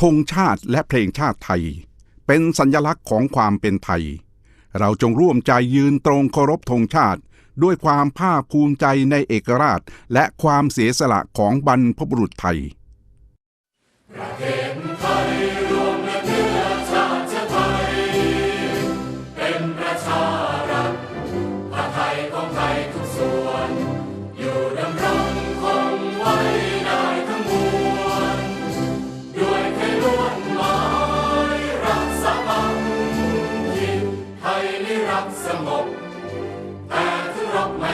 ธงชาติและเพลงชาติไทย เป็นสัญลักษณ์ของความเป็นไทย เราจงร่วมใจยืนตรงเคารพธงชาติ ด้วยความภาคภูมิใจในเอกราช และความเสียสละของบรรพบุรุษไทยเป็นประชารัฐผ้าไทยของไทยทุกส่วนอยู่ด ความสงบ แต่ถึงรบม